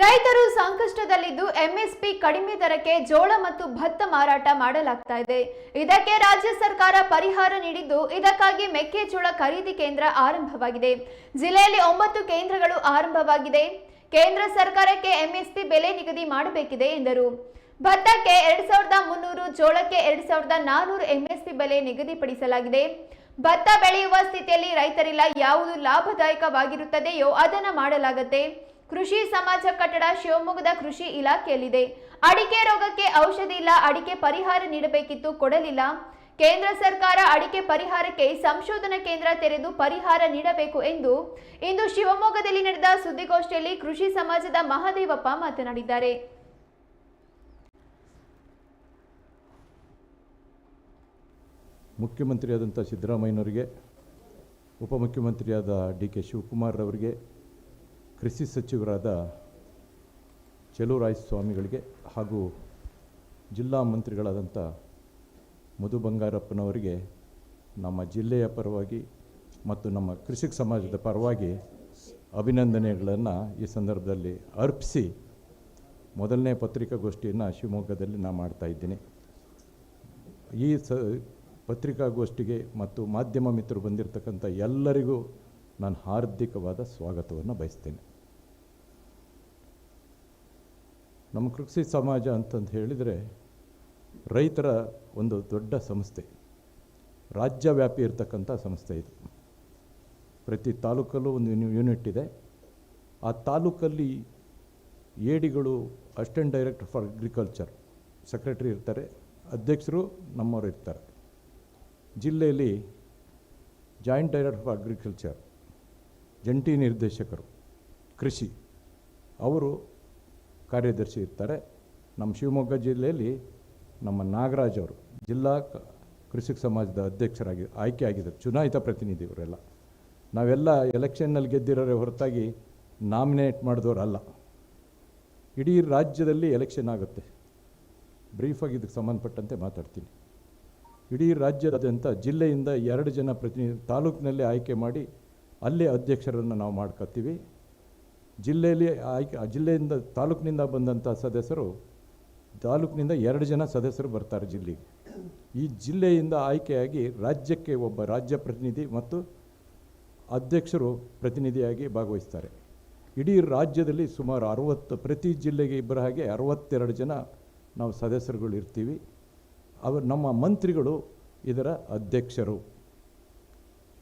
ರೈತರು ಸಂಕಷ್ಟದಲ್ಲಿದ್ದು ಎಂಎಸ್ಪಿ ಕಡಿಮೆ ದರಕ್ಕೆ ಜೋಳ ಮತ್ತು ಭತ್ತ ಮಾರಾಟ ಮಾಡಲಾಗ್ತಾ ಇದೆ. ಇದಕ್ಕೆ ರಾಜ್ಯ ಸರ್ಕಾರ ಪರಿಹಾರ ನೀಡಿದ್ದು ಇದಕ್ಕಾಗಿ ಮೆಕ್ಕೆಜೋಳ ಖರೀದಿ ಕೇಂದ್ರ ಆರಂಭವಾಗಿದೆ. ಜಿಲ್ಲೆಯಲ್ಲಿ ಒಂಬತ್ತು ಕೇಂದ್ರಗಳು ಆರಂಭವಾಗಿದೆ. ಕೇಂದ್ರ ಸರ್ಕಾರಕ್ಕೆ ಎಂಎಸ್ಪಿ ಬೆಲೆ ನಿಗದಿ ಮಾಡಬೇಕಿದೆ ಎಂದರು. ಭತ್ತಕ್ಕೆ ಎರಡ್ ಸಾವಿರದ ಮುನ್ನೂರು, ಜೋಳಕ್ಕೆ ಎರಡ್ ಸಾವಿರದ ನಾನೂರು ಎಂಎಸ್ಪಿ ಬೆಲೆ ನಿಗದಿಪಡಿಸಲಾಗಿದೆ. ಭತ್ತ ಬೆಳೆಯುವ ಸ್ಥಿತಿಯಲ್ಲಿ ರೈತರಿಲ್ಲ. ಯಾವುದು ಲಾಭದಾಯಕವಾಗಿರುತ್ತದೆಯೋ ಅದನ್ನು ಮಾಡಲಾಗತ್ತೆ. ಕೃಷಿ ಸಮಾಜ ಕಟ್ಟಡ ಶಿವಮೊಗ್ಗದ ಕೃಷಿ ಇಲಾಖೆಯಲ್ಲಿದೆ. ಅಡಿಕೆ ರೋಗಕ್ಕೆ ಔಷಧಿ ಇಲ್ಲ, ಅಡಿಕೆ ಪರಿಹಾರ ನೀಡಬೇಕಿತ್ತು, ಕೊಡಲಿಲ್ಲ. ಕೇಂದ್ರ ಸರ್ಕಾರ ಅಡಿಕೆ ಪರಿಹಾರಕ್ಕೆ ಸಂಶೋಧನಾ ಕೇಂದ್ರ ತೆರೆದು ಪರಿಹಾರ ನೀಡಬೇಕು ಎಂದು ಇಂದು ಶಿವಮೊಗ್ಗದಲ್ಲಿ ನಡೆದ ಸುದ್ದಿಗೋಷ್ಠಿಯಲ್ಲಿ ಕೃಷಿ ಸಮಾಜದ ಮಹಾದೇವಪ್ಪ ಮಾತನಾಡಿದ್ದಾರೆ. ಮುಖ್ಯಮಂತ್ರಿಯಾದಂಥ ಸಿದ್ದರಾಮಯ್ಯನವರಿಗೆ, ಉಪಮುಖ್ಯಮಂತ್ರಿಯಾದ ಡಿ ಕೆ ಶಿವಕುಮಾರ್ ಅವರಿಗೆ ಕೃಷಿ ಸಚಿವರಾದ ಚೆಲುವರಾಯ ಸ್ವಾಮಿಗಳಿಗೆ ಹಾಗೂ ಜಿಲ್ಲಾ ಮಂತ್ರಿಗಳಾದಂಥ ಮಧು ಬಂಗಾರಪ್ಪನವರಿಗೆ ನಮ್ಮ ಜಿಲ್ಲೆಯ ಪರವಾಗಿ ಮತ್ತು ನಮ್ಮ ಕೃಷಿಕ ಸಮಾಜದ ಪರವಾಗಿ ಅಭಿನಂದನೆಗಳನ್ನು ಈ ಸಂದರ್ಭದಲ್ಲಿ ಅರ್ಪಿಸಿ ಮೊದಲನೇ ಪತ್ರಿಕಾಗೋಷ್ಠಿಯನ್ನು ಶಿವಮೊಗ್ಗದಲ್ಲಿ ನಾನು ಮಾಡ್ತಾ ಇದ್ದೀನಿ. ಈ ಸ ಪತ್ರಿಕಾಗೋಷ್ಠಿಗೆ ಮತ್ತು ಮಾಧ್ಯಮ ಮಿತ್ರರು ಬಂದಿರತಕ್ಕಂಥ ಎಲ್ಲರಿಗೂ ನಾನು ಹಾರ್ದಿಕವಾದ ಸ್ವಾಗತವನ್ನು ಬಯಸ್ತೇನೆ. ನಮ್ಮ ಕೃಷಿ ಸಮಾಜ ಅಂತಂದು ಹೇಳಿದರೆ ರೈತರ ಒಂದು ದೊಡ್ಡ ಸಂಸ್ಥೆ, ರಾಜ್ಯವ್ಯಾಪಿ ಇರತಕ್ಕಂಥ ಸಂಸ್ಥೆ ಇದು. ಪ್ರತಿ ತಾಲೂಕಲ್ಲೂ ಒಂದು ಯೂನಿ- ಯೂನಿಟ್ ಇದೆ. ಆ ತಾಲೂಕಲ್ಲಿ ಏಡಿಗಳು assistant director for agriculture secretary ಇರ್ತಾರೆ, ಅಧ್ಯಕ್ಷರು ನಮ್ಮವರು ಇರ್ತಾರೆ. ಜಿಲ್ಲೆಯಲ್ಲಿ ಜಾಯಿಂಟ್ ಡೈರೆಕ್ಟರ್ ಫಾರ್ ಅಗ್ರಿಕಲ್ಚರ್, ಜಂಟಿ ನಿರ್ದೇಶಕರು, ಕೃಷಿ, ಅವರು ಕಾರ್ಯದರ್ಶಿ ಇರ್ತಾರೆ. ನಮ್ಮ ಶಿವಮೊಗ್ಗ ಜಿಲ್ಲೆಯಲ್ಲಿ ನಮ್ಮ ನಾಗರಾಜ್ ಅವರು ಜಿಲ್ಲಾ ಕೃಷಿಕ ಸಮಾಜದ ಅಧ್ಯಕ್ಷರಾಗಿ ಆಯ್ಕೆ ಆಗಿದ್ದಾರೆ. ಚುನಾಯಿತ ಪ್ರತಿನಿಧಿ ಇವರೆಲ್ಲ. ನಾವೆಲ್ಲ ಎಲೆಕ್ಷನ್ನಲ್ಲಿ ಗೆದ್ದಿರೋರೆ ಹೊರತಾಗಿ ನಾಮಿನೇಟ್ ಮಾಡಿದವರಲ್ಲ ಇಡೀ ರಾಜ್ಯದಲ್ಲಿ ಎಲೆಕ್ಷನ್ ಆಗುತ್ತೆ. ಬ್ರೀಫಾಗಿ ಇದಕ್ಕೆ ಸಂಬಂಧಪಟ್ಟಂತೆ ಮಾತಾಡ್ತೀನಿ. ಇಡೀ ರಾಜ್ಯದಾದ್ಯಂತ ಜಿಲ್ಲೆಯಿಂದ ಎರಡು ಜನ ಪ್ರತಿನಿಧಿ ತಾಲೂಕಿನಲ್ಲಿ ಆಯ್ಕೆ ಮಾಡಿ ಅಲ್ಲೇ ಅಧ್ಯಕ್ಷರನ್ನು ನಾವು ಮಾಡ್ಕೊತೀವಿ. ಜಿಲ್ಲೆಯಲ್ಲಿ ಆಯ್ಕೆ ಜಿಲ್ಲೆಯಿಂದ ತಾಲೂಕಿನಿಂದ ಬಂದಂಥ ಸದಸ್ಯರು, ತಾಲೂಕಿನಿಂದ ಎರಡು ಜನ ಸದಸ್ಯರು ಬರ್ತಾರೆ ಜಿಲ್ಲೆಗೆ. ಈ ಜಿಲ್ಲೆಯಿಂದ ಆಯ್ಕೆಯಾಗಿ ರಾಜ್ಯಕ್ಕೆ ಒಬ್ಬ ರಾಜ್ಯ ಪ್ರತಿನಿಧಿ ಮತ್ತು ಅಧ್ಯಕ್ಷರು ಪ್ರತಿನಿಧಿಯಾಗಿ ಭಾಗವಹಿಸ್ತಾರೆ. ಇಡೀ ರಾಜ್ಯದಲ್ಲಿ ಸುಮಾರು ಅರವತ್ತು, ಪ್ರತಿ ಜಿಲ್ಲೆಗೆ ಇಬ್ಬರ ಹಾಗೆ ಅರವತ್ತೆರಡು ಜನ ನಾವು ಸದಸ್ಯರುಗಳು ಇರ್ತೀವಿ. ಅವರು ನಮ್ಮ ಮಂತ್ರಿಗಳು, ಇದರ ಅಧ್ಯಕ್ಷರು.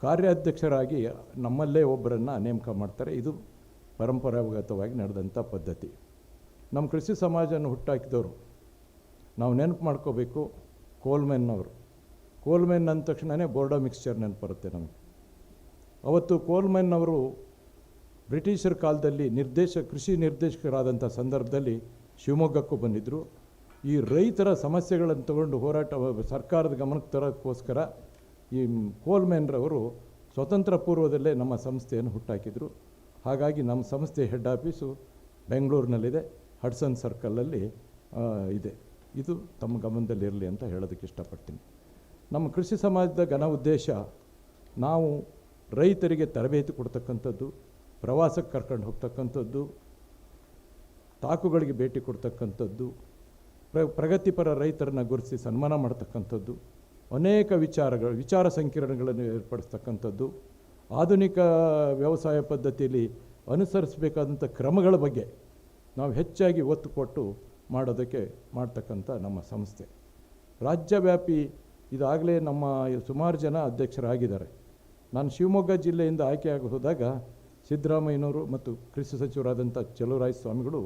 ಕಾರ್ಯಾಧ್ಯಕ್ಷರಾಗಿ ನಮ್ಮಲ್ಲೇ ಒಬ್ಬರನ್ನು ನೇಮಕ ಮಾಡ್ತಾರೆ. ಇದು ಪರಂಪರಾಗತವಾಗಿ ನಡೆದಂಥ ಪದ್ಧತಿ. ನಮ್ಮ ಕೃಷಿ ಸಮಾಜವನ್ನು ಹುಟ್ಟಾಕಿದವರು, ನಾವು ನೆನಪು ಮಾಡ್ಕೋಬೇಕು ಕೋಲ್ಮೆನ್ನವರು. ಕೋಲ್ಮೆನ್ ಅಂದ ತಕ್ಷಣವೇ ಬೋರ್ಡೋ ಮಿಕ್ಸ್ಚರ್ ನೆನಪು ಬರುತ್ತೆ ನಮಗೆ. ಅವತ್ತು ಕೋಲ್ಮೆನ್ ಅವರು ಬ್ರಿಟಿಷರ ಕಾಲದಲ್ಲಿ ನಿರ್ದೇಶ, ಕೃಷಿ ನಿರ್ದೇಶಕರಾದಂಥ ಸಂದರ್ಭದಲ್ಲಿ ಶಿವಮೊಗ್ಗಕ್ಕೂ ಬಂದಿದ್ದರು ಈ ರೈತರ ಸಮಸ್ಯೆಗಳನ್ನು ತಗೊಂಡು ಹೋರಾಟ ಸರ್ಕಾರದ ಗಮನಕ್ಕೆ ತರೋಕ್ಕೋಸ್ಕರ ಈ ಕೋಲ್ಮೆನ್ರವರು ಸ್ವತಂತ್ರ ಪೂರ್ವದಲ್ಲೇ ನಮ್ಮ ಸಂಸ್ಥೆಯನ್ನು ಹುಟ್ಟಾಕಿದರು. ಹಾಗಾಗಿ ನಮ್ಮ ಸಂಸ್ಥೆ ಹೆಡ್ ಆಫೀಸು ಬೆಂಗಳೂರಿನಲ್ಲಿದೆ. ಹಡ್ಸನ್ ಸರ್ಕಲಲ್ಲಿ ಇದೆ. ಇದು ತಮ್ಮ ಗಮನದಲ್ಲಿರಲಿ ಅಂತ ಹೇಳೋದಕ್ಕೆ ಇಷ್ಟಪಡ್ತೀನಿ. ನಮ್ಮ ಕೃಷಿ ಸಮಾಜದ ಘನ ಉದ್ದೇಶ, ನಾವು ರೈತರಿಗೆ ತರಬೇತಿ ಕೊಡ್ತಕ್ಕಂಥದ್ದು, ಪ್ರವಾಸಕ್ಕೆ ಕರ್ಕೊಂಡು ಹೋಗ್ತಕ್ಕಂಥದ್ದು, ತಾಕುಗಳಿಗೆ ಭೇಟಿ ಕೊಡ್ತಕ್ಕಂಥದ್ದು, ಪ್ರ, ಪ್ರಗತಿಪರ ರೈತರನ್ನ ಗುರುತಿಸಿ ಸನ್ಮಾನ ಮಾಡ್ತಕ್ಕಂಥದ್ದು, ಅನೇಕ ವಿಚಾರಗಳು, ವಿಚಾರ ಸಂಕಿರಣಗಳನ್ನು ಏರ್ಪಡಿಸ್ತಕ್ಕಂಥದ್ದು ಆಧುನಿಕ ವ್ಯವಸಾಯ ಪದ್ಧತಿಯಲ್ಲಿ ಅನುಸರಿಸಬೇಕಾದಂಥ ಕ್ರಮಗಳ ಬಗ್ಗೆ ನಾವು ಹೆಚ್ಚಾಗಿ ಒತ್ತು ಕೊಟ್ಟು ಮಾಡೋದಕ್ಕೆ ಮಾಡ್ತಕ್ಕಂಥ ನಮ್ಮ ಸಂಸ್ಥೆ. ರಾಜ್ಯವ್ಯಾಪಿ ಇದಾಗಲೇ ನಮ್ಮ ಸುಮಾರು ಜನ ಅಧ್ಯಕ್ಷರಾಗಿದ್ದಾರೆ. ನಾನು ಶಿವಮೊಗ್ಗ ಜಿಲ್ಲೆಯಿಂದ ಆಯ್ಕೆಯಾಗಿ ಹೋದಾಗ ಸಿದ್ದರಾಮಯ್ಯನವರು ಮತ್ತು ಕೃಷಿ ಸಚಿವರಾದಂಥ ಚಲುವರಾಯ ಸ್ವಾಮಿಗಳು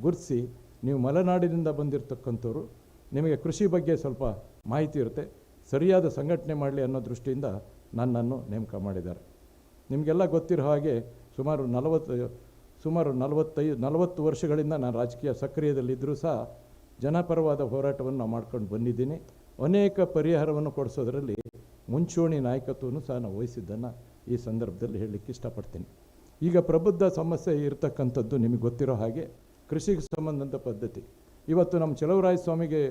ಗುರುತಿಸಿ, ನೀವು ಮಲೆನಾಡಿನಿಂದ ಬಂದಿರತಕ್ಕಂಥವ್ರು, ನಿಮಗೆ ಕೃಷಿ ಬಗ್ಗೆ ಸ್ವಲ್ಪ ಮಾಹಿತಿ ಇರುತ್ತೆ, ಸರಿಯಾದ ಸಂಘಟನೆ ಮಾಡಲಿ ಅನ್ನೋ ದೃಷ್ಟಿಯಿಂದ ನನ್ನನ್ನು ನೇಮಕ ಮಾಡಿದ್ದಾರೆ. ನಿಮಗೆಲ್ಲ ಗೊತ್ತಿರೋ ಹಾಗೆ ಸುಮಾರು ನಲವತ್ತು, ಸುಮಾರು ನಲವತ್ತೈದು ನಲವತ್ತು ವರ್ಷಗಳಿಂದ ನಾನು ರಾಜಕೀಯ ಸಕ್ರಿಯದಲ್ಲಿದ್ದರೂ ಸಹ ಜನಪರವಾದ ಹೋರಾಟವನ್ನು ನಾವು ಮಾಡ್ಕೊಂಡು ಬಂದಿದ್ದೀನಿ. ಅನೇಕ ಪರಿಹಾರವನ್ನು ಕೊಡಿಸೋದರಲ್ಲಿ ಮುಂಚೂಣಿ ನಾಯಕತ್ವವನ್ನು ಸಹ ನಾವು ವಹಿಸಿದ್ದನ್ನು ಈ ಸಂದರ್ಭದಲ್ಲಿ ಹೇಳಲಿಕ್ಕೆ ಇಷ್ಟಪಡ್ತೀನಿ. ಈಗ ಪ್ರಬುದ್ಧ ಸಮಸ್ಯೆ ಇರತಕ್ಕಂಥದ್ದು ನಿಮಗೆ ಗೊತ್ತಿರೋ ಹಾಗೆ ಕೃಷಿಗೆ ಸಂಬಂಧದ ಪದ್ಧತಿ. ಇವತ್ತು ನಮ್ಮ ಚಲವರಾಯ ಸ್ವಾಮಿಗೆ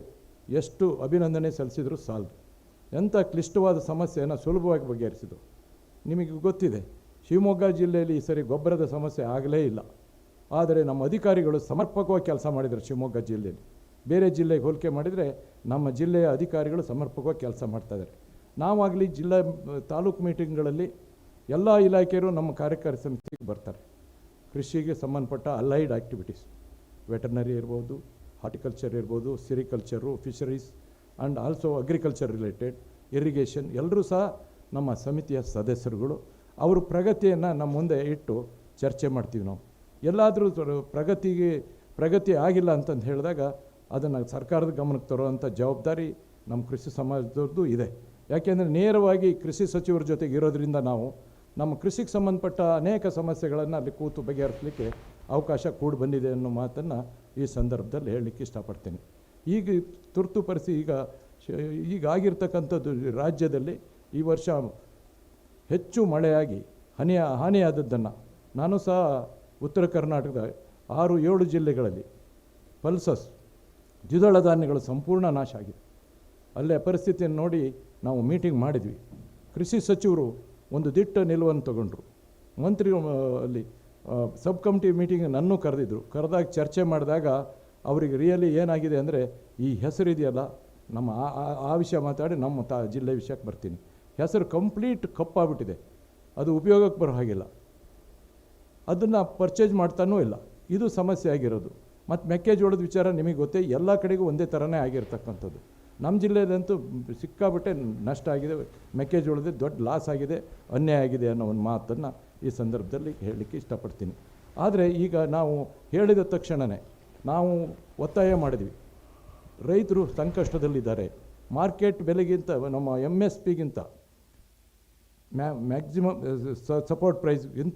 ಎಷ್ಟು ಅಭಿನಂದನೆ ಸಲ್ಲಿಸಿದ್ರು ಸಾಲದು. ಎಂಥ ಕ್ಲಿಷ್ಟವಾದ ಸಮಸ್ಯೆಯನ್ನು ಸುಲಭವಾಗಿ ಬಗೆಹರಿಸಿದ್ರು. ನಿಮಗೆ ಗೊತ್ತಿದೆ, ಶಿವಮೊಗ್ಗ ಜಿಲ್ಲೆಯಲ್ಲಿ ಈ ಸರಿ ಗೊಬ್ಬರದ ಸಮಸ್ಯೆ ಆಗಲೇ ಇಲ್ಲ. ಆದರೆ ನಮ್ಮ ಅಧಿಕಾರಿಗಳು ಸಮರ್ಪಕವಾಗಿ ಕೆಲಸ ಮಾಡಿದರು ಶಿವಮೊಗ್ಗ ಜಿಲ್ಲೆಯಲ್ಲಿ. ಬೇರೆ ಜಿಲ್ಲೆಗೆ ಹೋಲಿಕೆ ಮಾಡಿದರೆ ನಮ್ಮ ಜಿಲ್ಲೆಯ ಅಧಿಕಾರಿಗಳು ಸಮರ್ಪಕವಾಗಿ ಕೆಲಸ ಮಾಡ್ತಾಯಿದ್ದಾರೆ ನಾವಾಗಲಿ ಜಿಲ್ಲಾ, ತಾಲೂಕು ಮೀಟಿಂಗ್ಗಳಲ್ಲಿ ಎಲ್ಲ ಇಲಾಖೆಯರು ನಮ್ಮ ಕಾರ್ಯಕಾರಿ ಸಮಿತಿಗೆ ಬರ್ತಾರೆ. ಕೃಷಿಗೆ ಸಂಬಂಧಪಟ್ಟ ಅಲೈಡ್ ಆ್ಯಕ್ಟಿವಿಟೀಸ್ ವೆಟರ್ನರಿ ಇರ್ಬೋದು, ಹಾರ್ಟಿಕಲ್ಚರ್ ಇರ್ಬೋದು, sericulture fisheries and also agriculture related irrigation, ಎಲ್ಲರೂ ಸಹ ನಮ್ಮ ಸಮಿತಿಯ ಸದಸ್ಯರುಗಳು, ಅವರು ಪ್ರಗತಿಯನ್ನು ನಮ್ಮ ಮುಂದೆ ಇಟ್ಟು ಚರ್ಚೆ ಮಾಡ್ತೀವಿ ನಾವು. ಎಲ್ಲಾದರೂ ಪ್ರಗತಿಗೆ, ಪ್ರಗತಿ ಆಗಿಲ್ಲ ಅಂತಂದು ಹೇಳಿದಾಗ ಅದನ್ನು ಸರ್ಕಾರದ ಗಮನಕ್ಕೆ ತರುವಂಥ ಜವಾಬ್ದಾರಿ ನಮ್ಮ ಕೃಷಿ ಸಮಾಜದವ್ರದ್ದು ಇದೆ. ಯಾಕೆಂದರೆ ನೇರವಾಗಿ ಕೃಷಿ ಸಚಿವರ ಜೊತೆಗೆ ಇರೋದ್ರಿಂದ ನಾವು ನಮ್ಮ ಕೃಷಿಗೆ ಸಂಬಂಧಪಟ್ಟ ಅನೇಕ ಸಮಸ್ಯೆಗಳನ್ನು ಅಲ್ಲಿ ಕೂತು ಬಗೆಹರಿಸಲಿಕ್ಕೆ ಅವಕಾಶ ಕೂಡಿ ಬಂದಿದೆ ಅನ್ನೋ ಮಾತನ್ನು ಈ ಸಂದರ್ಭದಲ್ಲಿ ಹೇಳಲಿಕ್ಕೆ ಇಷ್ಟಪಡ್ತೀನಿ. ಈಗ ತುರ್ತು ಪರಿಸ್ಥಿತಿ ಈಗ ಆಗಿರ್ತಕ್ಕಂಥದ್ದು ರಾಜ್ಯದಲ್ಲಿ ಈ ವರ್ಷ ಹೆಚ್ಚು ಮಳೆಯಾಗಿ ಹನಿಯ ಹಾನಿಯಾದದ್ದನ್ನು ನಾನು ಸಹ ಉತ್ತರ ಕರ್ನಾಟಕದ ಆರು ಏಳು ಜಿಲ್ಲೆಗಳಲ್ಲಿ ಪಲ್ಸಸ್ ದ್ವಿದಳ ಧಾನ್ಯಗಳು ಸಂಪೂರ್ಣ ನಾಶ ಆಗಿದೆ. ಅಲ್ಲೇ ಪರಿಸ್ಥಿತಿಯನ್ನು ನೋಡಿ ನಾವು ಮೀಟಿಂಗ್ ಮಾಡಿದ್ವಿ. ಕೃಷಿ ಸಚಿವರು ಒಂದು ದಿಟ್ಟ ನಿಲುವನ್ನು ತಗೊಂಡ್ರು. ಮಂತ್ರಿ ಅಲ್ಲಿ ಸಬ್ ಕಮಿಟಿ ಮೀಟಿಂಗ್ ನನ್ನೂ ಕರೆದಿದ್ರು. ಕರೆದಾಗ ಚರ್ಚೆ ಮಾಡಿದಾಗ ಅವರಿಗೆ ರಿಯಲಿ ಏನಾಗಿದೆ ಅಂದರೆ ಈ ಹೆಸರಿದೆಯಲ್ಲ, ನಮ್ಮ ಆ ವಿಷಯ ಮಾತಾಡಿ ನಮ್ಮ ತಾ, ಜಿಲ್ಲೆ ವಿಷಯಕ್ಕೆ ಬರ್ತೀನಿ. ಹೆಸರು ಕಂಪ್ಲೀಟ್ ಕಪ್ಪಾಗ್ಬಿಟ್ಟಿದೆ ಅದು ಉಪಯೋಗಕ್ಕೆ ಬರೋ ಹಾಗಿಲ್ಲ. ಅದನ್ನು ಪರ್ಚೇಸ್ ಮಾಡ್ತಾನೂ ಇಲ್ಲ. ಇದು ಸಮಸ್ಯೆ ಆಗಿರೋದು. ಮತ್ತು ಮೆಕ್ಕೆಜೋಳದ ವಿಚಾರ ನಿಮಗೆ ಗೊತ್ತೇ, ಎಲ್ಲ ಕಡೆಗೂ ಒಂದೇ ಥರನೇ ಆಗಿರ್ತಕ್ಕಂಥದ್ದು. ನಮ್ಮ ಜಿಲ್ಲೆಯಲ್ಲಂತೂ ಸಿಕ್ಕಾಬಿಟ್ಟೆ ನಷ್ಟ ಆಗಿದೆ. ಮೆಕ್ಕೆಜೋಳದ ದೊಡ್ಡ ಲಾಸ್ ಆಗಿದೆ. ಅನ್ಯಾಯ ಆಗಿದೆ ಅನ್ನೋ ಒಂದು ಮಾತನ್ನು ಈ ಸಂದರ್ಭದಲ್ಲಿ ಹೇಳಲಿಕ್ಕೆ ಇಷ್ಟಪಡ್ತೀನಿ. ಆದರೆ ಈಗ ನಾವು ಹೇಳಿದ ತಕ್ಷಣವೇ ನಾವು ಒತ್ತಾಯ ಮಾಡಿದ್ವಿ. ರೈತರು ಸಂಕಷ್ಟದಲ್ಲಿದ್ದಾರೆ. ಮಾರ್ಕೆಟ್ ಬೆಲೆಗಿಂತ, ನಮ್ಮ ಎಂ ಎಸ್ ಪಿಗಿಂತ మ్యా మ్యాక్సిమం సపోర్ట్ ప్రైస్ ఎంత